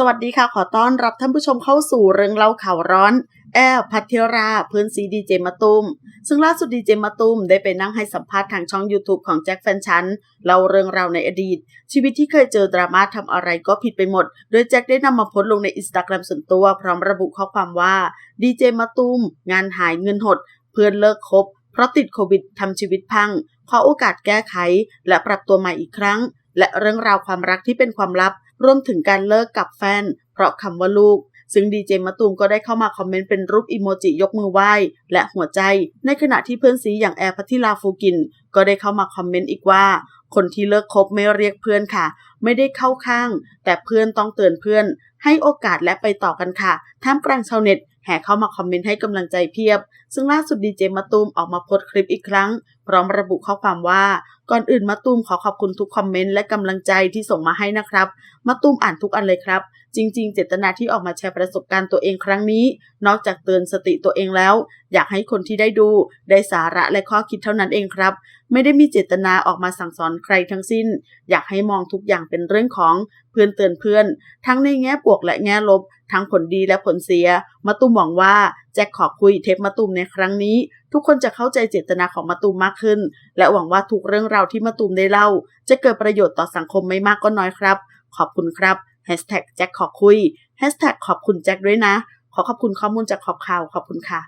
สวัสดีค่ะ ขอต้อนรับท่านผู้ชมเข้าสู่เรื่องเล่าข่าวร้อน แอลพัทเทราเพื่อนซีดีเจมาตุม ซึ่งล่าสุดดีเจมาตุมได้ไปนั่งให้สัมภาษณ์ทางช่อง YouTube ของแจ็คแฟนฉันเล่าเรื่องราวในอดีต ชีวิตที่เคยเจอดราม่าทำอะไรก็ผิดไปหมด โดยแจ็คได้นำมาโพสลงในอินสตาแกรมส่วนตัว พร้อมระบุข้อความว่าดีเจมาตุมงานหายเงินหด เพื่อนเลิกคบ เพราะติดโควิดทำชีวิตพังขอโอกาสแก้ไข และปรับตัวใหม่อีกครั้ง และเรื่องราวความรักที่เป็นความลับ รวมถึงการเลิกกับแฟน เพราะคำว่าลูก ซึ่งดีเจมะตูมก็ได้เข้ามาคอมเมนต์เป็นรูปอีโมจิยกมือไหว้ และหัวใจ ในขณะที่เพื่อนซีอย่างแอร์พัทธิลาฟูกิน ก็ได้เข้ามาคอมเมนต์อีกว่า คนที่เลิกคบไม่เรียกเพื่อนค่ะ ไม่ได้เข้าข้าง แต่เพื่อนต้องเตือนเพื่อน ให้โอกาสและไปต่อกันค่ะท่ามกลางชาวเน็ตแห่เข้ามาคอมเมนต์ให้กำลังใจเพียบ ซึ่งล่าสุดดีเจมะตูมออกมาโพสต์คลิปอีกครั้ง พร้อมระบุข้อความว่า ก่อนอื่นมะตูมขอขอบคุณทุกคอมเมนต์และกำลังใจที่ส่งมาให้นะครับมะตูมอ่านทุกอันเลยครับ จริง ๆ เจตนาที่ออกมาแชร์ประสบการณ์ตัวเองครั้งนี้ นอกจากเตือนสติตัวเองแล้ว อยากให้คนที่ได้ดูได้สาระและข้อคิดเท่านั้นเองครับ ไม่ได้มีเจตนาออกมาสั่งสอนใครทั้งสิ้น อยากให้มองทุกอย่างเป็นเรื่องของเพื่อนเตือนเพื่อน ทั้งในแง่บวกและแง่ลบ ทั้งผลดีและผลเสียมะตูมหวังว่า จ็คขอคุยเทปมาตุมในครั้งนี้ ทุกคนจะเข้าใจเจตนาของมาตุมมากขึ้น และหวังว่าทุกเรื่องราวที่มาตุมได้เล่า จะเกิดประโยชน์ต่อสังคมไม่มากก็น้อยครับ ขอบคุณครับแฮชแท็กแจ็คขอคุยแฮชแท็กขอบคุณแจ็คด้วยนะ ขอขอบคุณข้อมูลจากขอบข่าวขอบคุณค่ะ